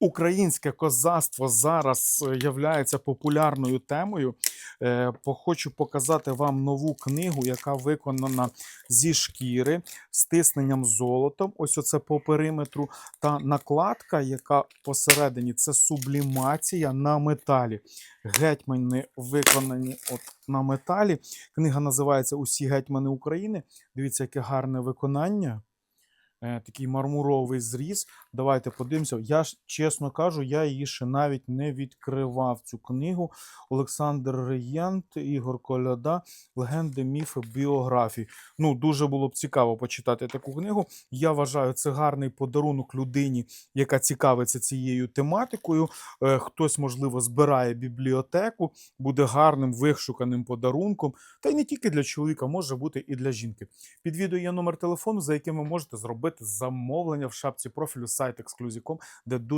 Українське козацтво зараз е, являється популярною темою. Е, Хочу показати вам нову книгу, яка виконана зі шкіри з тисненням золотом. Ось оце по периметру. Та накладка, яка посередині, це сублімація на металі. Гетьмани виконані от на металі. Книга називається Усі гетьмани України. Дивіться, яке гарне виконання. Е, Такий мармуровий зріз. Давайте подивимося. Я ж чесно кажу, я її ще навіть не відкривав цю книгу. Олександр Реєнт, Ігор Коляда, легенди, міфи, біографії. Ну, дуже було б цікаво почитати таку книгу. Я вважаю, це гарний подарунок людині, яка цікавиться цією тематикою. Е, Хтось, можливо, збирає бібліотеку, буде гарним вишуканим подарунком. Та й не тільки для чоловіка, може бути і для жінки. Під відео є номер телефону, за яким ви можете зробити замовлення в шапці профілю сайт де дуже